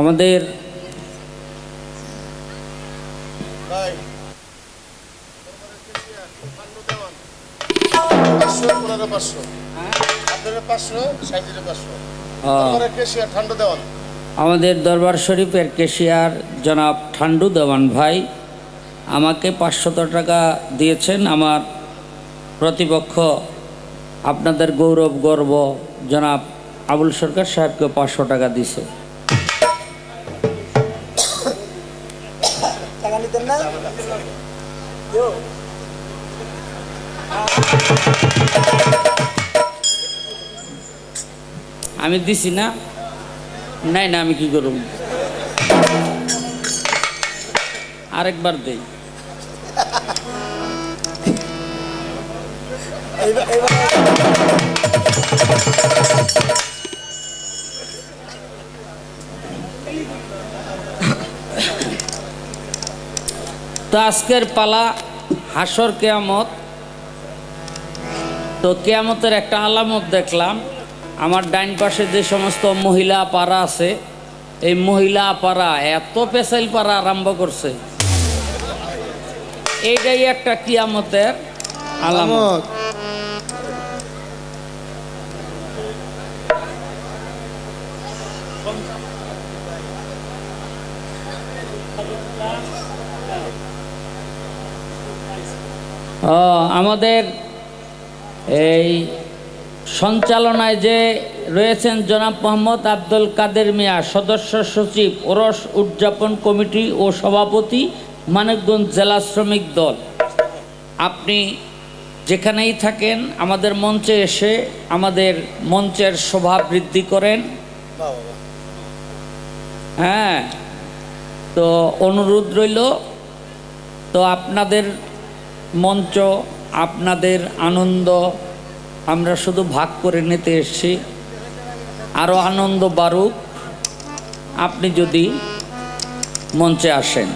আমাদের দেওয়ান। আমাদের দরবার শরীফের কেশিয়ার জনাব ঠান্ডু দেওয়ান ভাই আমাকে পাঁচশত টাকা দিয়েছেন আমার প্রতিপক্ষ। আপনাদের গৌরব গর্ব। জনাব আবুল সরকার সাহেবকে পাঁচশো টাকা দিছে। না? আমি দিছি না। নাই না আমি কি করব? আরেকবার দেই। এইবার তো আজকের পালা হাসর কেয়ামত। তো কেয়ামতের একটা আলামত দেখলাম। আমার ডাইন পাশে যে সমস্ত মহিলা পাড়া আছে, এই মহিলা পাড়া এত পেশাইল পাড়া আরম্ভ করছে। এইটাই একটা কিয়ামতের আলামত। আমাদের এই সঞ্চালনায় যে রয়েছেন জনাব মোহাম্মদ আব্দুল কাদের মিয়া, সদস্য সচিব, ওরস উদযাপন কমিটি ও সভাপতি, মানিকগঞ্জ জেলা শ্রমিক দল। আপনি যেখানেই থাকেন, আমাদের মঞ্চে এসে আমাদের মঞ্চের শোভা বৃদ্ধি করেন। হ্যাঁ তো অনুরোধ রইল, তো আপনাদের মঞ্চ, আপনাদের আনন্দ, আমরা শুধু ভাগ করে নিতে এসছি। আরও আনন্দ বাড়ুক। আপনি যদি মঞ্চে আসেন।